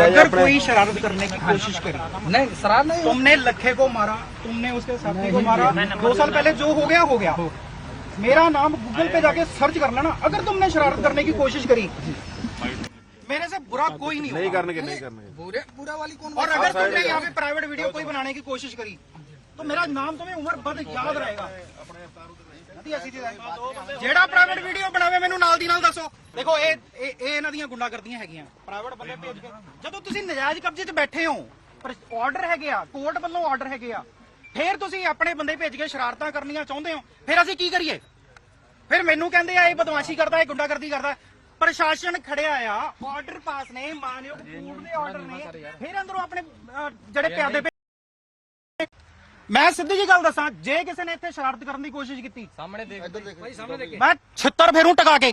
अगर कोई शरारत करने की कोशिश करे। नहीं शरारत नहीं। तुमने लखे को मारा तुमने उसके साथी को मारा दो साल पहले जो हो गया हो गया। मेरा नाम गूगल पे जाके सर्च करना ना अगर तुमने शरारत करने की कोशिश करी मेरे से बुरा कोई नहीं नहीं करने के नहीं करने के। बुरे बुरा वाली कौन और अगर तुमने यहाँ पे प्राइवेट वीडियो कोई बनाने की कोशिश करी तो मेरा नाम तुम्हें उम्र भर याद रहेगा ਵਧੀਆ ਸਿੱਧੀ ਗੱਲ। ਜਿਹੜਾ ਪ੍ਰਾਈਵੇਟ ਵੀਡੀਓ ਬਣਾਵੇ ਮੈਨੂੰ ਨਾਲ ਦੀ ਨਾਲ ਦੱਸੋ ਦੇਖੋ ਇਹ ਇਹ ਇਹ ਇਹਨਾਂ ਦੀਆਂ ਗੁੰਡਾਗਰਦੀਆਂ ਹੈਗੀਆਂ ਪ੍ਰਾਈਵੇਟ ਬੰਦੇ ਭੇਜ ਕੇ ਜਦੋਂ ਤੁਸੀਂ ਨਜਾਇਜ਼ ਕਬਜ਼ੇ 'ਚ ਬੈਠੇ ਹੋ ਪਰ ਆਰਡਰ ਹੈਗੇ ਆ ਕੋਰਟ ਵੱਲੋਂ ਆਰਡਰ ਹੈਗੇ ਆ ਫਿਰ ਤੁਸੀਂ ਆਪਣੇ ਬੰਦੇ ਭੇਜ ਕੇ ਸ਼ਰਾਰਤਾਂ ਕਰਨੀਆਂ ਚਾਹੁੰਦੇ ਹੋ ਫਿਰ ਅਸੀਂ ਕੀ ਕਰੀਏ ਫਿਰ ਮੈਨੂੰ ਕਹਿੰਦੇ ਆ ਇਹ ਬਦਮਾਸ਼ੀ ਕਰਦਾ ਇਹ ਗੁੰਡਾਗਰਦੀ ਕਰਦਾ ਪ੍ਰਸ਼ਾਸਨ ਖੜਿਆ ਆ ਆਰਡਰ ਪਾਸ ਨੇ ਮਾਨਯੋਗ ਕੋਰਟ ਦੇ ਆਰਡਰ ਨੇ ਫਿਰ ਅੰਦਰੋਂ ਆਪਣੇ ਅਹ, ਜਿਹੜੇ ਪਿਆਦੇ ਭੇ- ਮੈਂ ਸਿੱਧੀ ਜੀ ਗੱਲ ਦੱਸਾਂ ਜੇ ਕਿਸੇ ਨੇ ਇੱਥੇ ਸ਼ਰਾਰਤ ਕਰਨ ਦੀ ਕੋਸ਼ਿਸ਼ ਕੀਤੀ ਸਾਹਮਣੇ ਦੇਖ ਭਾਈ ਸਾਹਮਣੇ ਦੇਖ ਮੈਂ ਛਿੱਤਰ ਫੇਰੂ ਟਕਾ ਕੇ।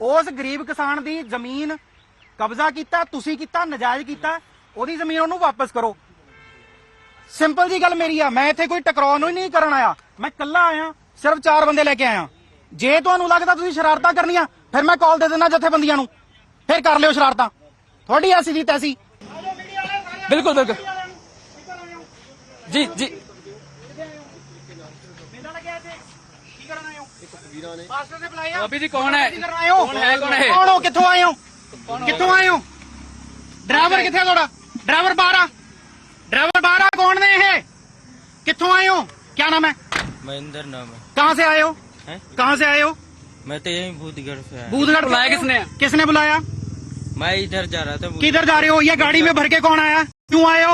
ਉਸ ਗਰੀਬ ਕਿਸਾਨ ਦੀ ਜ਼ਮੀਨ ਕਬਜ਼ਾ ਕੀਤਾ ਤੁਸੀਂ ਕੀਤਾ ਨਜਾਇਜ਼ ਕੀਤਾ ਉਹਦੀ ਜ਼ਮੀਨ ਉਹਨੂੰ ਵਾਪਸ ਕਰੋ। ਸਿੰਪਲ ਜੀ ਗੱਲ ਮੇਰੀ ਆ ਮੈਂ ਇੱਥੇ ਕੋਈ ਟਕਰਾਉਣ ਨੂੰ ਨਹੀਂ ਕਰਨ ਆਇਆ। ਮੈਂ ਇਕੱਲਾ ਆਇਆ ਸਿਰਫ ਚਾਰ ਬੰਦੇ ਲੈ ਕੇ ਆਇਆ। ਜੇ ਤੁਹਾਨੂੰ ਲੱਗਦਾ ਤੁਸੀਂ ਸ਼ਰਾਰਤਾਂ ਕਰਨੀਆਂ ਫਿਰ ਮੈਂ ਕਾਲ ਦੇ ਦਿੰਦਾ ਜਥੇਬੰਦੀਆਂ ਨੂੰ। ਫਿਰ ਕਰ ਲਿਓ ਸ਼ਰਾਰਤਾਂ। ਤੁਹਾਡੀ ਐਸੀ ਦੀ ਤੈਸੀ। ਬਿਲਕੁਲ ਬਿਲਕੁਲ। जी जी ਮੇਲਾ ਲੱਗਿਆ ਇੱਥੇ ਕੀ ਕਰਨ ਆਏ ਹੋ ਤਸਵੀਰਾਂ ਨੇ ਪਾਸਟਰ ਨੇ ਬੁਲਾਇਆ अभी जी कौन है ਕੀ ਕਰਨ ਆਏ ਹੋ कौन है कौन है ਕੌਣ ਹੋ ਕਿੱਥੋਂ ਆਏ ਹੋ ਕਿੱਥੋਂ ਆਏ ਹੋ ਡਰਾਈਵਰ ਕਿੱਥੇ ਆ ਤੁਹਾਡਾ ਡਰਾਈਵਰ ਬਾਹਰ ਆ ਡਰਾਈਵਰ ਬਾਹਰ ਆ ਕੌਣ ਨੇ ਇਹ ਕਿੱਥੋਂ ਆਏ ਹੋ ਕੀ ਨਾਮ ਹੈ महेंद्र नाम है कहाँ से आए हो हैं? कहाँ से आए हो मैं तो यही भूतगढ़ से आया बूधगढ़ बुलाया से? किसने? किसने बुलाया मैं इधर जा रहा था किधर जा रहे हो ये गाड़ी में भर के कौन आया क्यों आए हो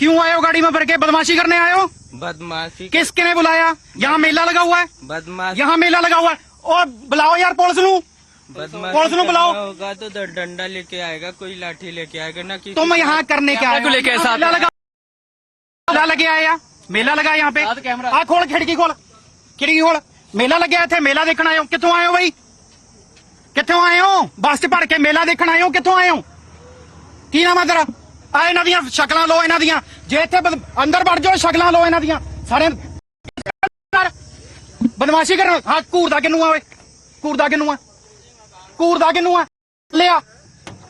क्यों आए हो गाड़ी में भर के? बदमाशी करने आए हो? बदमाशी किसके ने बुलाया? यहाँ मेला लगा हुआ है। बदमाश यहाँ मेला लगा हुआ है। और बुलाओ यार पुलिस नू। पुलिस नु बुलाओ। होगा तो डंडा लेके आएगा कोई लाठी लेके आएगा ना कि तुम यहाँ करने के आए लेके मेला लगा लगे आया मेला लगा यहाँ पे। आ खोल खिड़की खोल। खिड़की खोल। मेला लगे थे। मेला देखने आयो कितो आयो भाई? कितो आयो बस चढ़ के मेला देखने आयो कितो आयो की नाम है तेरा? ਆ ਇਹਨਾਂ ਦੀਆਂ ਸ਼ਕਲਾਂ ਲਓ ਇਹਨਾਂ ਦੀਆਂ। ਜੇ ਇੱਥੇ ਬਦ- ਅੰਦਰ ਵੜ ਜਾਓ, ਸ਼ਕਲਾਂ ਲਓ ਇਹਨਾਂ ਦੀਆਂ। ਸਾਰੇ ਬਦਮਾਸ਼ੀ ਕਰਨ ਹਾਂ, ਘੂਰਦਾ ਕਿਨੂੰ ਆ ਓਏ? ਘੂਰਦਾ ਕਿਨੂੰ ਆ? ਘੂਰਦਾ ਕਿੰਨੂ ਆ? ਲਿਆ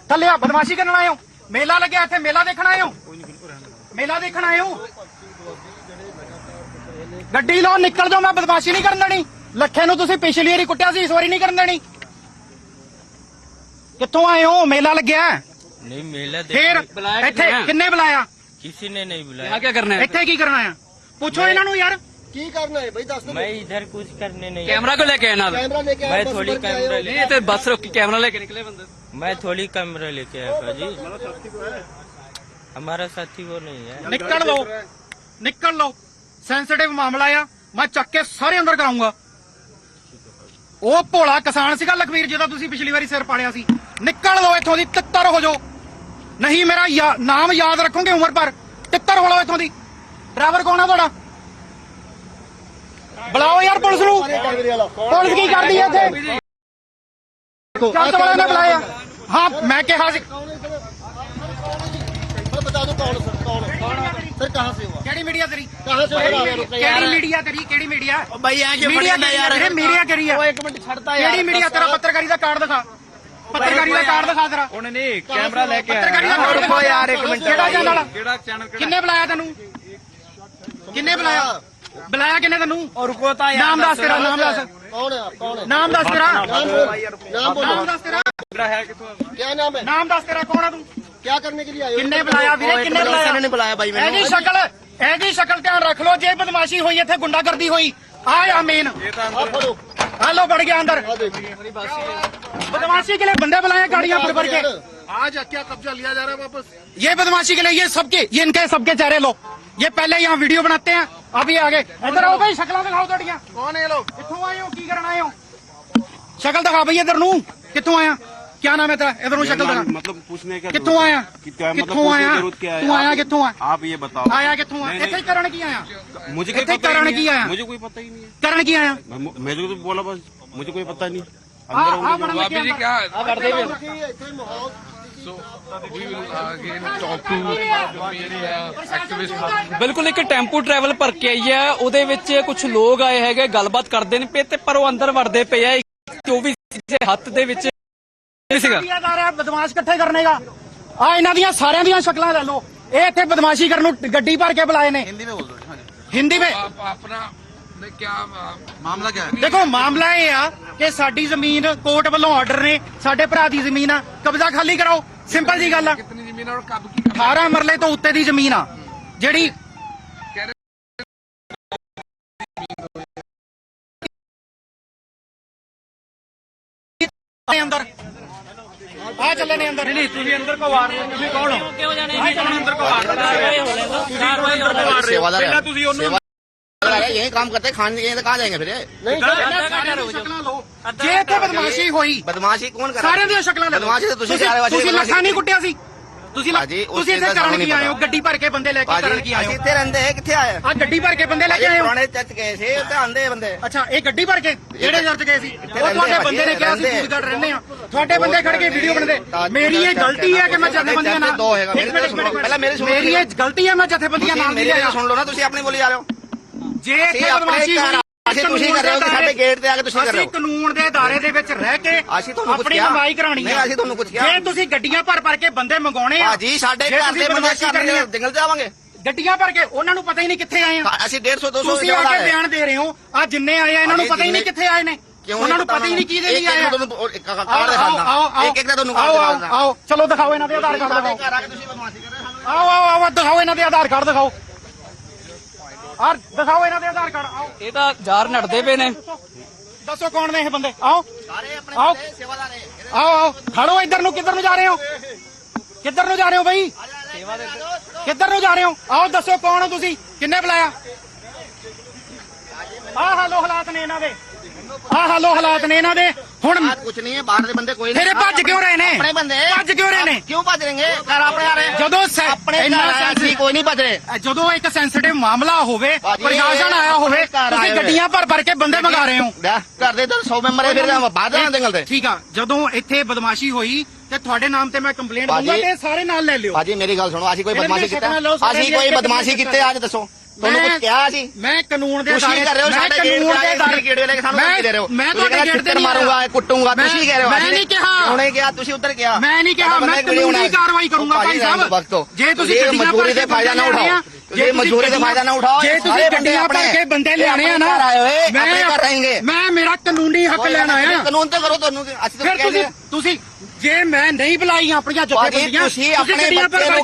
ਥੱਲੇ ਆ ਬਦਮਾਸ਼ੀ ਕਰਨ ਆਏ ਹੋ। ਮੇਲਾ ਲੱਗਿਆ ਇੱਥੇ, ਮੇਲਾ ਦੇਖਣ ਆਏ ਹੋ? ਮੇਲਾ ਦੇਖਣ ਆਏ ਹੋ? ਗੱਡੀ ਲਓ, ਨਿਕਲ ਜਾਓ, ਮੈਂ ਬਦਮਾਸ਼ੀ ਨਹੀਂ ਕਰਨ ਦੇਣੀ। ਲੱਖੇ ਨੂੰ ਤੁਸੀਂ ਪਿਛਲੀ ਵਾਰੀ ਕੁੱਟਿਆ ਸੀ, ਇਸ ਵਾਰੀ ਨਹੀਂ ਕਰਨ ਦੇਣੀ। ਕਿੱਥੋਂ ਆਏ ਹੋ? ਮੇਲਾ ਲੱਗਿਆ। ਹੈ। नहीं मेला ਫੇਰ देख बुलाया ਇੱਥੇ किसने? ਕਿੰਨੇ ਬੁਲਾਇਆ किसी ने नहीं बुलाया यहाँ क्या करना है ਇੱਥੇ ਕੀ ਕਰਨਾ ਆ ਪੁੱਛੋ ਇਹਨਾਂ ਨੂੰ ਯਾਰ ਕੀ ਕਰਨਾ ਹੈ ਬਈ ਦੱਸ ਦਿਓ मैं इधर कुछ करने नहीं कैमरा को लेके आना ਕੈਮਰਾ ਲੈ ਕੇ ਆਏ मैं ਬਸ थोड़ी भर के आए कैमरा हो। ले नहीं तो बस रोक के कैमरा लेके निकले बंदे मैं थोड़ी कैमरा लेके आया था जी हमारा साथी वो नहीं है ਨਿਕਲ ਲਓ ਨਿਕਲ ਲਓ ਸੈਂਸਿਟਿਵ ਮਾਮਲਾ ਆ ਮੈਂ ਚੱਕ ਕੇ ਸਾਰੇ ਅੰਦਰ ਕਰਾਉਂਗਾ ਉਹ ਭੋਲਾ ਕਿਸਾਨ ਸੀਗਾ ਲਖਵੀਰ ਜਿਹਦਾ ਤੁਸੀਂ ਪਿਛਲੀ ਵਾਰੀ ਸਿਰ ਪਾੜਿਆ ਸੀ ਨਿਕਲ ਲਓ ਇੱਥੋਂ ਦੀ ਤਿੱਤਰ ਹੋ ਜਾਓ ਨਹੀਂ ਮੇਰਾ ਯਾ- ਨਾਮ ਯਾਦ ਰੱਖੋਗੇ ਉਮਰ ਪਰ ਤਿੱਤਰ ਹੋ ਲਓ ਇੱਥੋਂ ਦੀ ਡਰਾਈਵਰ ਕੌਣ ਆ ਤੁਹਾਡਾ ਬੁਲਾਓ ਯਾਰ ਪੁਲਿਸ ਨੂੰ ਕੈਮਰੇ ਵਾਲਾ ਪੁਲਿਸ ਕੀ ਕਰਦੀ ਹੈ ਇੱਥੇ ਜੱਜ ਵਾਲਿਆਂ ਨੇ ਬੁਲਾਇਆ ਹਾਂ ਮੈਂ ਕਿਹਾ ਸੀ सर बता दो कौन सर कौन सर कहाँ से हुआ ਕਿਹੜੀ ਮੀਡੀਆ ਤੇਰੀ कहाँ से हो रहा है रुक ਕਿਹੜੀ ਮੀਡੀਆ ਤੇਰੀ ਕਿਹੜੀ ਮੀਡੀਆ भाई यहाँ ਮੀਡੀਆ ਯਾਰ ਮੀਡੀਆ ਕਿਹੜੀ ਆ एक मिनट छड़ता ਕਿਹੜੀ ਮੀਡੀਆ ਤੇਰਾ ਪੱਤਰਕਾਰੀ ਦਾ ਕਾਰਡ ਦਿਖਾ ਪੱਤਰਕਾਰੀ ਦਾ ਕਾਰਡ ਦਿਖਾ ਤੇਰਾ। ਉਹਨੇ ਨਹੀਂ ਕੈਮਰਾ ਲੈ ਕੇ ਪੱਤਰਕਾਰੀ ਦਾ ਕਾਰਡ ਯਾਰ ਇੱਕ ਮਿੰਟ। ਕਿਹੜਾ ਚੈਨਲ ਕਿਹੜਾ ਚੈਨਲ ਬੁਲਾਇਆ ਤੈਨੂੰ? ਕਿੰਨੇ ਬੁਲਾਇਆ? ਬੁਲਾਇਆ ਕਿੰਨੇ ਤੈਨੂੰ? ਔਰ ਰੁਕੋ ਤਾਂ ਯਾਰ ਨਾਮ ਦੱਸ ਤੇਰਾ ਨਾਮ ਦੱਸ। ਕੌਣ ਆ? ਕੌਣ ਨਾਮ ਦੱਸ ਤੇਰਾ। ਨਾਮ ਦੱਸ ਤੇਰਾ। ਕੀ ਨਾਮ ਹੈ? ਨਾਮ ਦੱਸ ਤੇਰਾ ਕੌਣ ਆ ਤੂੰ? ਕੀ ਕਰਨੇ ਕੇ ਲਈ ਆਏ ਕਿੰਨੇ ਬੁਲਾਇਆ ਵੀਰੇ ਕਿੰਨੇ ਬੁਲਾਇਆ? ਇਹਨਾਂ ਨੇ ਬੁਲਾਇਆ ਬਾਈ ਮੈਨੂੰ। ਇਹਦੀ ਸ਼ਕਲ ਇਹਦੀ ਸ਼ਕਲ ਧਿਆਨ ਰੱਖ ਲਓ ਜੇ ਬਦਮਾਸ਼ੀ ਹੋਈ ਇੱਥੇ ਗੁੰਡਾਗਰਦੀ ਹੋਈ। ਆ ਆ ਮੇਨ ਲੋ ਵੜ ਗਿਆ ਅੰਦਰ। ਆ ਦੇਖੀ। बदमाशी के लिए बंदे बुलाए गाड़ियाँ भर भर के। आज क्या कब्जा लिया जा रहा है वापस? ये बदमाशी के लिए ये सबके ये इनके सबके चेहरे लोग ये पहले यहाँ वीडियो बनाते हैं अब ये आगे। इधर आओ भाई शक्ल दिखाओ थोड़िया कौन है लोग? कितों आए हो की करना आए हो? शक्ल दिखा भाई इधर नू। कितों आया? क्या नाम है तेरा? इधर शक्ल दिखा। मतलब पूछने का कितों आया? मतलब कितों आया? तू आया कितों आया? आप ये बताओ। आया कितों आया? इतने करण की आया? मुझे कारण की आया? मुझे कोई पता ही नहीं है। करण की आया? मैं तो बोला बस मुझे कोई पता नहीं। अंदर ਆ होंगे ਬਣ जो- ਲੱਗਿਆ क्या करते हुए ਇੱਥੇ ਮਾਹੌਲ ਬਿਲਕੁਲ ਇੱਕ ਟੈਂਪੂ ਟਰੈਵਲ ਭਰ ਕੇ ਆਈ ਹੈ ਉਹਦੇ ਵਿੱਚ ਕੁਝ ਲੋਕ ਆਏ ਹੈਗੇ ਗੱਲਬਾਤ ਕਰਦੇ ਨੇ ਪਏ ਤੇ ਪਰ ਉਹ ਅੰਦਰ ਵੜਦੇ ਪਏ ਆ 24 ਦੇ ਹੱਥ ਦੇ ਵਿੱਚ ਇਹ ਸੀਗਾ किया जा रहा है बदमाश इकट्ठे करने का ਆ ਇਹਨਾਂ ਦੀਆਂ ਸਾਰਿਆਂ ਦੀਆਂ ਸ਼ਕਲਾਂ ਲੈ ਲਓ ਇਹ ਇੱਥੇ ਬਦਮਾਸ਼ੀ ਕਰਨ ਨੂੰ ਗੱਡੀ ਭਰ ਕੇ ਬੁਲਾਏ ਨੇ हिंदी में बोल दो हाँ जी। ਹਿੰਦੀ ਵਿੱਚ आप ਦੇਖੋ ਮਾਮਲਾ ਇਹ ਆ ਕਿ ਸਾਡੀ ਜ਼ਮੀਨ ਕੋਰਟ ਵੱਲੋਂ ਆਰਡਰ ਨੇ ਸਾਡੇ ਭਰਾ ਦੀ ਜ਼ਮੀਨ ਆ। ਕਬਜ਼ਾ ਖਾਲੀ ਕਰਾਓ ਸਿੰਪਲ ਜੀ ਗੱਲ ਆ। ਕਿੰਨੀ ਜ਼ਮੀਨ ਔਰ ਮਰਲੇ ਤੋਂ ਉੱਤੇ ਦੀ ਜ਼ਮੀਨ ਆ ਜਿਹੜੀ ਆ ਚੱਲੇ ਨੇ ਅੰਦਰ। ਨਹੀਂ ਤੁਸੀਂ ਅੰਦਰ ਕੋ ਵਾਰ ਤੁਸੀਂ ਕੌਣ ਹੋ? ਕਿਉਂ ਜਾਣੇ? ਤੁਸੀਂ ਅੰਦਰ ਕੋ ਵਾਰ ਰਹੇ ਹੋ? ਤੁਸੀਂ ਅੰਦਰ ਕੋ ਪਹਿਲਾਂ ਤੁਸੀਂ ਉਹਨੂੰ सेवादार है यही काम करते हैं खाने यहीं कहाँ जाएंगे फिर ये? ਸ਼ਕਲਾਂ ਲਓ ਜੇ ਇੱਥੇ ਬਦਮਾਸ਼ੀ ਹੋਈ बदमाशी कौन कर ਸਾਰਿਆਂ ਦੀਆਂ ਸ਼ਕਲਾਂ ਲੈ ਲਓ। ਬਦਮਾਸ਼ੀ ਤਾਂ ਤੁਸੀਂ ਕਰ ਰਹੇ ਹੋ, ਅਸੀਂ ਤੁਸੀਂ ਬਦਮਾਸ਼ੀ ਲੱਖਾਂ ਨਹੀਂ ਕੁੱਟਿਆ ਸੀ ਤੁਸੀਂ ਲੱਖ- ਭਾਜੀ, ਉਸ ਤੁਸੀਂ ਚੀਜ਼ ਇੱਥੇ ਦਾ ਕਰਨ ਸਾਨੂੰ ਕੀ ਨਹੀਂ ਆਏ ਹੋ ਪਤਾ। ਗੱਡੀ ਭਰ ਕੇ ਬੰਦੇ ਲੈ ਕੇ ਕਰਨ ਭਾਜੀ ਕੀ ਆਏ ਅਸੀਂ ਹੋ ਇੱਥੇ ਰਹਿੰਦੇ हैं कितने आए ਆ ਗੱਡੀ ਭਰ ਕੇ ਬੰਦੇ ਲੈ ਕੇ ਆਏ ਹੋ पुराने चर्च गए थे उत्थे आंदे हैं बंदे ਅੱਛਾ ਇਹ ਗੱਡੀ ਭਰ ਕੇ ਜਿਹੜੇ ਚਰਚ ਗਏ ਸੀ ਉਹ ਰਹਿੰਦੇ ਤੁਹਾਡੇ ਆ ਬੰਦੇ ਨੇ ਭਾਜੀ, ਕਿਹਾ ਸੀ ਰਹਿੰਦੇ ਆ। ਫੂਡਗੜ ਰਹਿੰਦੇ ਆ ਤੁਹਾਡੇ ਬੰਦੇ ਖੜ ਕੇ ਵੀਡੀਓ ਬਣਦੇ ਤਾਂ- ਮੇਰੀ ਇਹ ਗਲਤੀ ਹੈ ਕਿ ਮੈਂ ਜਥੇਬੰਦੀਆਂ ਨਾਲ ਦੋ ਹੈਗਾ, ਇੱਕ ਮੇਰੀ ਮਿੰਟ, ਤਾਂ ਸੁਣੋ, ਇੱਕ ਮਿੰਟ। ਪਹਿਲਾਂ ਮੇਰੀ ਸੁਣੋ ਮੇਰੀ ਇਹ ਗਲਤੀ ਹੈ ਮੈਂ ਜਥੇਬੰਦੀਆਂ ਨਾਲ ਤੁਸੀਂ ਨਹੀਂ मेरी ਆਇਆ तो सुन लो ना ਤੁਸੀਂ ਆਪਣੀ ਬੋਲੀ ਜਾ ਰਹੇ ਹੋ ਜੇ ਇੱਥੇ ਅਸੀਂ ਆਪਣੇ ਬਦਮਾਸ਼ੀ ਘਰ ਹੋਈ, ਅਸੀਂ ਤੁਸੀਂ ਕਰ ਰਹੇ ਹੋ ਕਿ ਸਾਡੇ ਗੇਟ ਤੇ ਆ ਕੇ ਤੁਸੀਂ ਕਰ ਰਹੇ ਅਸੀਂ ਹੋ ਕਾਨੂੰਨ ਦੇ ਦਾਇਰੇ ਦੇ ਵਿੱਚ ਰਹਿ ਕੇ ਅਸੀਂ ਤੁਹਾਨੂੰ ਕੁਛ ਆਪਣੀ ਕਿਹਾ? ਕਮਾਈ ਕਰਾਣੀ ਨਹੀਂ, ਅਸੀਂ ਤੁਹਾਨੂੰ ਕੁਛ ਕਿਹਾ? ਜੇ ਤੁਸੀਂ ਗੱਡੀਆਂ ਭਰ ਭਰ ਕੇ ਬੰਦੇ ਮੰਗਾਉਣੇ ਆ ਭਾਜੀ ਸਾਡੇ ਜੇ ਘਰ ਤੁਸੀਂ ਦੇ ਬੰਦੇ ਬਦਮਾਸ਼ੀ ਕਰਨੀ ਆ, ਜੰਗਲ ਜਾਵਾਂਗੇ ਗੱਡੀਆਂ ਭਰ ਕੇ ਉਹਨਾਂ ਨੂੰ ਪਤਾ ਹੀ ਨਹੀਂ ਕਿੱਥੇ ਆਏ ਆ। ਅਸੀਂ 150 200 ਤੁਸੀਂ ਆ ਕੇ ਬਿਆਨ ਦੇ ਰਹੇ ਹੋ ਆ ਜਿੰਨੇ ਆਏ ਆ ਇਹਨਾਂ ਨੂੰ ਪਤਾ ਹੀ ਨਹੀਂ ਜਿੰਨੇ- ਕਿੱਥੇ ਆਏ ਨੇ। ਉਹਨਾਂ ਨੂੰ ਪਤਾ ਹੀ ਨਹੀਂ ਕਿਹਦੇ ਲਈ ਆਏ ਆ। ਆਓ ਦਿਖਾਉਂਦਾ ਆਓ ਆਓ ਇੱਕ ਇੱਕ ਦਾ ਤੁਹਾਨੂੰ ਆਓ, ਕਾਰਡ ਆਓ, ਦਿਖਾਉਂਦਾ ਆਓ। ਚਲੋ ਦਿਖਾਓ ਇਹਨਾਂ ਦੇ ਆਧਾਰ ਕਾਰਡ ਦਿਖਾਓ। ਕੇ ਕਰ ਆਓ ਆਓ ਆਓ ਦਿਖਾਓ ਇਹਨਾਂ ਦੇ ਆਧਾਰ ਕਾਰਡ ਦਿਖਾਓ। ਆਹ ਦਿਖਾਓ ਇਹਨਾਂ ਦੇ ਆਧਾਰ ਕਾਰਡ ਆਓ। ਇਹ ਤਾਂ ਜ਼ਾਰ ਨੜਦੇ ਪਏ ਨੇ। ਦੱਸੋ ਕੌਣ ਨੇ ਇਹ ਬੰਦੇ? ਆਓ। ਸਾਰੇ ਆਪਣੇ ਆਓ। ਸੇਵਾਦਾਰ ਹੈ ਆਓ ਆਓ। ਖੜੋ ਇੱਧਰ ਨੂੰ ਕਿੱਧਰ ਨੂੰ ਜਾ ਰਹੇ ਹੋ? ਕਿੱਧਰ ਨੂੰ ਜਾ ਰਹੇ ਹੋ ਬਈ? ਕਿੱਧਰ ਨੂੰ ਜਾ ਰਹੇ ਹੋ? ਆਓ ਦੱਸੋ ਕੌਣ ਹੋ ਤੁਸੀਂ? ਕਿੰਨੇ ਬੁਲਾਇਆ? ਆਹ ਹਾਲੋ ਹਾਲਾਤ ਨੇ ਇਹਨਾਂ ਦੇ। ਆਹ ਹਾਲੋ ਹਾਲਾਤ ਨੇ ਇਹਨਾਂ ਦੇ। ਹੁਣ ਕੁਛ ਨਹੀਂ ਹੈ ਬਾਹਰ ਦੇ ਬੰਦੇ ਕੋਈ ਫਿਰ ਇਹ ਭੱਜ ਕਿਉਂ ਰਹੇ ਨੇ? ਆਪਣੇ ਬੰਦੇ। ਭੱਜ ਕਿਉਂ ਰਹੇ ਨੇ? ਕਿਉਂ ਭੱਜ ਰਹੇ ਨੇ? ਘਰ ਆਪਣੇ ਆ ਰਹੇ। ਜਦੋਂ ਆਪਣੇ ਘਰ ਇੰਨਾ ਆਇਆ ਸੀ। sensitive- ਕੋਈ ਨਹੀਂ ਰਹੇ ਜਦੋਂ ਇੱਕ ਸੈਂਸਿਟਿਵ ਮਾਮਲਾ ਹੋਵੇ ਭਾਜੀ, ਪ੍ਰਸ਼ਾਸਨ ਆਇਆ ਹੋਵੇ ਤੁਸੀਂ ਹੋਏ। ਗੱਡੀਆਂ ਭਰ ਭਰ ਕੇ ਬੰਦੇ ਮੰਗਾ ਰਹੇ ਹੋ। ਲੈ, ਘਰ ਦੇ ਤਾਂ 100 ਮੈਂਬਰ ਹੈ ਫਿਰ ਬਾਹਰ ਜਾਣਾ ਜੰਗਲ ਤੇ। ਠੀਕ ਆ ਜਦੋਂ ਇੱਥੇ ਬਦਮਾਸ਼ੀ ਹੋਈ ਤੇ ਤੁਹਾਡੇ ਨਾਮ ਤੇ ਮੈਂ ਕੰਪਲੇਂਟ ਭਾਜੀ- ਤੇ ਸਾਰੇ ਨਾਲ ਲੈ ਲਿਓ। ਭਾਜੀ ਮੇਰੀ ਗੱਲ ਸੁਣੋ ਅਸੀਂ ਕੋਈ ਬਦਮਾਸ਼ੀ ਕੀਤਾ। ਸ਼ਕਲਾਂ ਲਓ, ਸਾਰਿਆਂ ਅਸੀਂ ਕੋਈ ਬਦਮਾਸ਼ੀ ਇੱਕ- ਕੀਤੀ ਅੱਜ ਦੱਸੋ। ਤੁਹਾਨੂੰ ਕੁਝ ਕਿਹਾ ਸੀ? ਮੈਂ ਕਾਨੂੰਨ ਦੇ ਤੁਸੀਂ ਕਰ ਰਹੇ ਹੋ ਮੈਂ ਸਾਡੇ ਗੇਟ ਦੇ ਦਾਇਰੇ- ਗੇਟ ਲੈ ਕੇ ਸਾਨੂੰ ਧਮਕੀ ਦੇ ਰਹੇ ਹੋ। ਮੈਂ ਤੁਹਾਡੇ ਗੇਟ ਤੇ ਮਾਰੂੰਗਾ। ਕੁੱਟੂੰਗਾ ਤੁਸੀਂ ਕਹਿ ਰਹੇ ਹੋ ਮੈਂ ਨਹੀਂ ਕਿਹਾ। ਹੁਣੇ ਕਿਹਾ ਤੁਸੀਂ ਉੱਧਰ ਕਿਹਾ। ਮੈਂ ਨਹੀਂ ਕਿਹਾ, ਮੈਂ ਕਾਨੂੰਨੀ ਕਾਰਵਾਈ ਕਰੂੰਗਾ ਭਾਈ ਸਾਹਿਬ। ਜੇ ਤੁਸੀਂ ਭਰ ਦੇ ਫਾਇਦਾ ਨਾ ਉਠਾਓ। ਜੇ ਮਜਬੂਰੀ ਦਾ ਫਾਇਦਾ ਨਾ ਉਠਾਓ ਜੇ ਤੁਸੀਂ ਗੱਡੀਆਂ ਭਰ ਬੰਦੇ ਲਿਆਣੇ ਆ ਨਾ ਮੈਂ ਘਰ ਰਹਿਣਗੇ। ਮੈਂ ਮੇਰਾ ਕਾਨੂੰਨੀ ਹੱਕ ਲੈਣ ਆਇਆ ਕਾਨੂੰਨ ਤੇ ਕਰੋ ਤੁਹਾਨੂੰ ਅਸੀਂ ਤਾਂ ਤੁਸੀਂ ਤੁਸੀਂ ਜੇ ਮੈਂ ਨਹੀਂ ਬੁਲਾਈ ਆਪਣੀਆਂ ਜਥੇਬੰਦੀਆਂ ਤੁਸੀਂ ਆਪਣੇ ਬੱਚੇ ਨੂੰ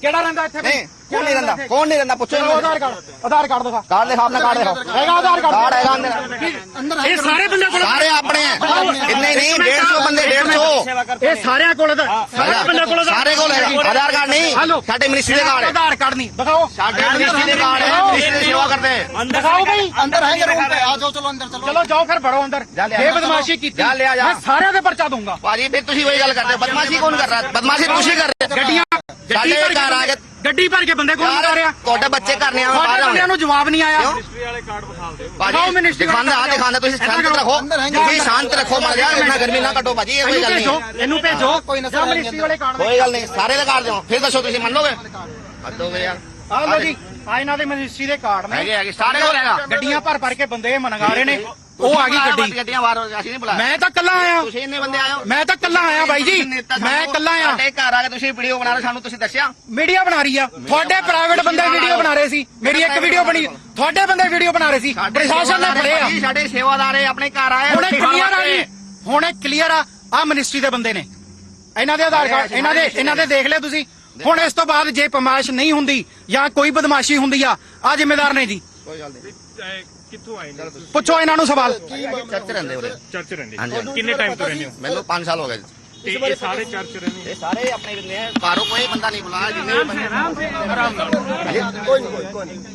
ਕਿਹੜਾ ਰਹਿੰਦਾ ਇੱਥੇ? ਨਹੀਂ ਨਹੀਂ ਰਹਿੰਦਾ ਕੌਣ ਨਹੀਂ ਰਹਿੰਦਾ ਪੁੱਛੋ ਆਧਾਰ ਕਾਰਡ ਆਧਾਰ ਕਾਰਡ ਦਿਖਾ। ਕਾਰਡ ਦਿਖਾ ਆਪਣਾ ਕਾਰਡ ਦਿਖਾ ਹੈਗਾ ਆਧਾਰ ਕਾਰਡ। ਹੈਗਾ ਅੰਦਰ। ਇਹ ਸਾਰੇ ਬੰਦੇ ਕੋਲ ਸਾਰੇ ਆਪਣੇ ਇੰਨੇ ਨਹੀਂ 150 ਬੰਦੇ 150 ਇਹ ਸਾਰਿਆਂ ਕੋਲ ਸਾਰੇ ਬੰਦੇ ਕੋਲ ਸਾਰੇ ਕੋਲ ਆਧਾਰ ਕਾਰਡ ਨਹੀਂ ਸਾਡੇ ਮਿਨਿਸਟਰੀ ਦੇ ਕਾਰਡ ਹੈ। ਆਧਾਰ ਕਾਰਡ ਨਹੀਂ ਦਿਖਾਓ ਸਾਡੇ ਮਿਨਿਸਟਰੀ ਦੇ ਕਾਰਡ ਹੈ ਮਿਨਿਸਟਰੀ ਦੀ ਸੇਵਾ ਕਰਦੇ हैं। ਦਿਖਾਓ ਬਈ अंदर है रूम पे आ जाओ चलो अंदर चलो ਚਲੋ ਜਾਓ ਫਿਰ ਬੜੋ ਅੰਦਰ ਜਾ ਲਿਆ, ਇਹ ਜਾ। ਬਦਮਾਸ਼ੀ ਕੀਤੀ ਜਾ ਲਿਆ, ਜਾ। ਮੈਂ ਸਾਰਿਆਂ ਦੇ ਪਰਚਾ ਦੂੰਗਾ ਭਾਜੀ ਫਿਰ ਤੁਸੀਂ ਵਹੀ ਗੱਲ ਕਰਦੇ ਹੋ। ਬਦਮਾਸ਼ੀ ਕੌਣ ਕਰ ਰਹਾ ਬਦਮਾਸ਼ੀ ਤੁਸੀਂ ਕਰ ਰਹੇ ਹੋ। ਗੱਡੀਆਂ ਗੱਡੀ ਸਾਡੇ ਭਰ ਕੇ ਘਰ ਆ ਬੰਦੇ- ਕੇ- ਗੱਡੀ ਭਰ ਕੇ ਬੰਦੇ ਕੋਲ ਯਾਰ ਆ ਰਿਹਾ ਤੁਹਾਡੇ ਬੱਚੇ ਕਰਨੇ ਆ ਤੁਹਾਡੇ ਬਾਹਰ ਬੰਦਿਆਂ ਆਉਣੇ ਨੂੰ ਜਵਾਬ ਨਹੀਂ ਆਇਆ ਭਾਜੀ ਦਿਖਾਓ ਮਿਨਿਸਟਰੀ ਦਿਖਾਉਂਦਾ ਆ ਦਿਖਾਉਂਦਾ ਤੁਸੀਂ ਸ਼ਾਂਤ ਰੱਖੋ ਤੁਸੀਂ ਸ਼ਾਂਤ ਰੱਖੋ ਮਰ ਜਾ ਇੰਨਾ ਗਰਮੀ ਨਾ ਕੱਟੋ ਭਾਜੀ ਇਹ ਕੋਈ ਇਹਨੂੰ ਗੱਲ ਨਹੀਂ ਭੇਜੋ ਹੈ। ਇਹਨੂੰ ਭੇਜੋ ਕੋਈ ਨਾ ਮਿਨਿਸਟਰੀ ਵਾਲੇ ਕਾਰਡ ਕੋਈ ਗੱਲ ਨਹੀਂ ਸਾਰੇ ਦੇ ਕਾਰਡ ਦਿਓ ਫਿਰ ਦੱਸੋ ਤੁਸੀਂ ਮੰਨੋਗੇ ਆ। ਲਓ ਜੀ ਆ ਇਹਨਾਂ ਦੇ ਮਿਨਿਸਟਰੀ ਦੇ ਕਾਰਡ ਨੇ। ਹੈਗੇ ਹੈਗੇ ਸਾਰੇ ਕੋਲ ਹੈਗਾ ਗੱਡੀਆਂ ਭਰ ਭਰ ਕੇ ਬੰਦੇ ਮੰਗਾ ਰਹੇ ਨੇ। ਉਹ ਆ ਗਈ ਗੱਡੀ। ਗੱਡੀਆਂ ਬਾਹਰ ਅਸੀਂ ਨਹੀਂ ਬੁਲਾਇਆ। ਮੈਂ ਤਾਂ ਕੱਲਾ ਆਇਆ। ਤੁਸੀਂ ਇੰਨੇ ਬੰਦੇ ਆਏ ਹੋ। ਮੈਂ ਤਾਂ ਕੱਲਾ ਆਇਆ ਬਾਈ ਜੀ। ਨੇਤਾ ਮੈਂ ਸਾਨੂੰ- ਕੱਲਾ ਆਇਆ। ਸਾਡੇ ਘਰ ਆ ਕੇ ਤੁਸੀਂ ਵੀਡੀਓ ਬਣਾ ਰਹੇ ਸਾਨੂੰ ਤੁਸੀਂ ਦੱਸਿਆ। ਮੀਡੀਆ ਬਣਾ ਰਹੀ ਆ। ਤੁਹਾਡੇ ਪ੍ਰਾਈਵੇਟ ਬੰਦੇ ਵੀਡੀਓ ਬਣਾ ਰਹੇ ਸੀ। ਮੇਰੀ ਇੱਕ ਵੀਡੀਓ ਬਣੀ। ਤੁਹਾਡੇ ਬੰਦੇ ਵੀਡੀਓ ਬਣਾ ਰਹੇ ਸੀ। ਪ੍ਰਸ਼ਾਸਨ ਨੇ ਫੜੇ ਆ। ਭਾਜੀ, ਸਾਡੇ ਸੇਵਾਦਾਰ ਹੈ ਆਪਣੇ ਘਰ ਆਏ ਹੁਣ ਖਾਣ ਕਲੀਅਰ ਆ ਜੀ। ਵਾਸਤੇ। ਹੁਣ ਕਲੀਅਰ ਆ। ਆ ਮਿਨਿਸਟਰੀ ਦੇ ਬੰਦੇ ਨੇ। ਇਹਨਾਂ ਦੇ ਆਧਾਰ ਕਾਰਡ ਇਹਨਾਂ ਦੇ ਇਹਨਾਂ ਦੇ ਦੇਖ ਲਿਆ ਤੁਸੀਂ। ਹੁਣ ਇਸ ਤੋਂ ਬਾਅਦ ਜੇ ਪਮਾਇਸ਼ ਨਹੀਂ ਹੁੰਦੀ ਜਾਂ ਕੋਈ ਬਦਮਾਸ਼ੀ ਹੁੰਦੀ ਆ ਆ ਜ਼ਿੰਮੇਦਾਰ ਨੇ ਜੀ। ਕੋਈ ਗੱਲ ਨਹੀਂ। ਕਿੱਥੋਂ ਆਏ ਨੇ? ਪੁੱਛੋ ਇਹਨਾਂ ਨੂੰ ਸਵਾਲ। ਚਰਚ ਰਹਿੰਦੇ ਉਰੇ? ਚਰਚ ਰਹਿੰਦੇ। ਹਾਂਜੀ। ਕਿੰਨੇ ਟਾਈਮ ਤੋਂ ਰਹਿੰਦੇ ਹੋ? ਮੈਨੂੰ 5 ਸਾਲ ਹੋ ਗਏ ਜੀ। ਤੇ ਇਹ ਸਾਰੇ ਚਰਚ ਰਹਿੰਦੇ ਇਹ ਸਾਰੇ ਆਪਣੇ ਬੰਦੇ ਆ। ਬਾਹਰੋਂ ਕੋਈ ਬੰਦਾ ਨਹੀਂ ਬੁਲਾਇਆ ਜਿੰਨੇ ਵੀ ਬੰਦੇ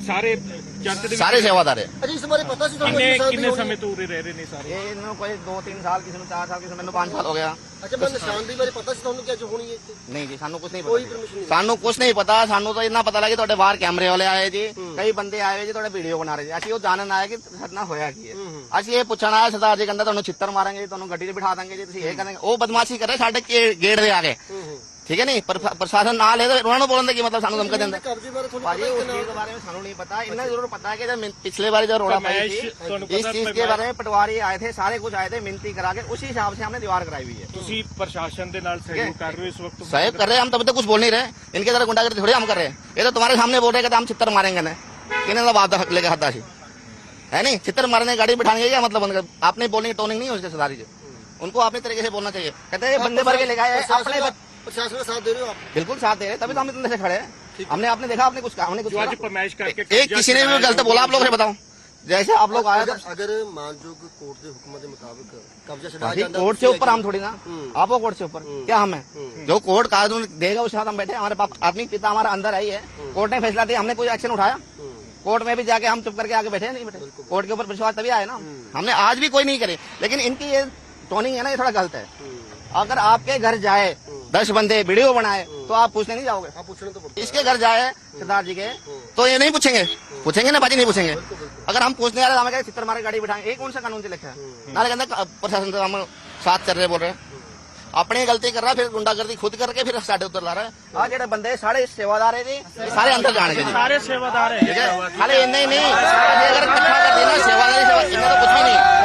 ਸਾਰੇ ਚਰਚ ਸਾਰੇ ਸੇਵਾਦਾਰ ਹੈ। ਅਜੀ ਇਸ ਬਾਰੇ ਪਤਾ ਸੀ ਤੁਹਾਨੂੰ ਕਿੰਨੇ ਸਮੇਂ ਤੋਂ ਉਰੇ ਰਹੇ ਨੇ ਸਾਰੇ? ਇਹ ਇਹਨੂੰ ਕੋਈ 2-3 ਸਾਲ ਕਿਸੇ ਨੂੰ 4 ਸਾਲ ਕਿਸੇ ਨੂੰ ਮੈਨੂੰ 5 ਸਾਲ ਹੋ ਗਿਆ। ਅੱਛਾ ਮੈਂ ਨਿਸ਼ਾਨਦੀ ਬਾਰੇ ਪਤਾ ਸੀ ਤੁਹਾਨੂੰ ਕਿ ਅੱਜ ਹੋਣੀ ਹੈ ਇੱਥੇ? ਨਹੀਂ ਜੀ ਸਾਨੂੰ ਕੁਝ ਨਹੀਂ ਪਤਾ ਸਾਨੂੰ ਕੁਝ ਨਹੀਂ ਪਤਾ ਸਾਨੂੰ ਤਾਂ ਇੰਨਾ ਪਤਾ ਲੱਗੇ ਤੁਹਾਡੇ ਬਾਹਰ ਕੈਮਰੇ ਵਾਲੇ ਆਏ ਜੀ ਕਈ ਬੰਦੇ ਆਏ ਜੀ ਤੁਹਾਡੇ ਵੀਡੀਓ ਬਣਾ ਰਹੇ ਜੀ। ਅਸੀਂ ਉਹ ਜਾਣਨ ਆਏ ਕਿ ਸਾਡੇ ਹੋਇਆ ਕੀ ਹੈ। ਅਸੀਂ ਇਹ ਪੁੱਛਣ ਆਏ ਸਰਦਾਰ ਜੀ ਕਹਿੰਦਾ ਤੁਹਾਨੂੰ ਛਿੱਤਰ ਮਾਰਾਂਗੇ ਤੁਹਾਨੂੰ ਗੱਡੀ 'ਚ ਬਿਠਾ ਦਾਂਗੇ ਜੀ ਤੁਸੀਂ ਇਹ ਕਰਾਂਗੇ। ਉਹ ਬਦਮਾਸ਼ੀ ਕਰ ਰਹੇ ਸਾਡੇ ਗੇਟ ਦੇ ਆ ਕੇ। ਠੀਕ ਹੈ ਨਹੀਂ ਪਰ ਪ੍ਰਸ਼ਾਸਨ ਨਾ ਲੈ ਤਾਂ ਉਹਨਾਂ ਨੂੰ ਬੋਲਣ ਦਾ ਕੀ ਮਤਲਬ ਸਾਨੂੰ ਧਮਕਾ ਦਿੰਦਾ ਕਬਜ਼ੇ ਬਾਰੇ ਤੁਹਾਨੂੰ ਭਾਜੀ ਪਤਾ ਉਸ ਕਿ ਚੀਜ਼ ਦੇ ਬਾਰੇ में ਸਾਨੂੰ नहीं पता इतना जरूर पता है कि जब मिन- पिछले बार जब रोड़ा पाई फरमाइश, थी ਤੁਹਾਨੂੰ इस पता चीज के फरमाइश- बारे में पटवारी आए थे सारे कुछ आए थे मिनती करा के उसी हिसाब से हमने दीवार कराई हुई है ਤੁਸੀਂ ਪ੍ਰਸ਼ਾਸਨ ਦੇ ਨਾਲ ਸਹਿਯੋਗ कर रहे हो इस वक्त सहयोग कर रहे हैं हम तब तक कुछ बोल नहीं रहे इनके तरह गुंडागर्दी थोड़ी हम कर रहे हैं ये तो तुम्हारे सामने बोल रहे हैं कि हम चित्तर मारेंगे ना किन्हें तो बात लेके हद्दा से है नहीं चित्तर मारने गाड़ी बिठाने का क्या मतलब उनका आपने बोलने की टोनिंग नहीं हो उसके सरदारी से उनको अपने तरीके से बोलना चाहिए कहते हैं ये बंदे भर के लेके आए हैं, अपने प्रशासन का साथ दे रहे हो आप? बिल्कुल साथ दे रहे तभी तो हम इतने खड़े हैं। हमने आपने देखा आपने कुछ हमने कुछ एक किसी ने भी गलत बोला आप लोग बताओ जैसे आप लोग आए अगर मान जो कोर्ट के हुक्म के मुताबिक कब्जा कोर्ट तो से ऊपर हम थोड़ी ना। हम्म। आप हो कोर्ट से ऊपर? हम्म। क्या हम है? हम्म। जो कोर्ट कानून देगा उसके साथ हम बैठे हमारे पाप आदमी पिता हमारा अंदर आई है कोर्ट ने फैसला दिया हमने कोई एक्शन उठाया। कोर्ट में भी जाके हम चुप करके आगे बैठे नहीं बैठे। कोर्ट के ऊपर विश्वास तभी आए ना। हमने आज भी कोई नहीं करे लेकिन इनकी ये टोनिंग है ना ये थोड़ा गलत है। अगर आपके घर जाए दस बंदे वीडियो बनाए तो आप पूछने नहीं जाओगे। इसके घर जाए सरदार जी के तो ये नहीं पूछेंगे। पूछेंगे ना भाजी नहीं पूछेंगे। अगर हम पूछने आ रहे हैं तो चित्र मारे गाड़ी बिठाएँगे एक कौन सा कानून से लिखा है? नारे कहते प्रशासन से हम साथ चल रहे बोल रहे हैं। अपनी गलती कर रहा है फिर गुंडागर्दी खुद करके फिर साढ़े उतर ला रहा है। आज जो बंदे सारे सेवादार है सारे अंदर जाने के सारे सेवादार है। खाली इन्हें नहीं अगर इकट्ठा कर देना सेवादारी इन्हें तो कुछ भी नहीं।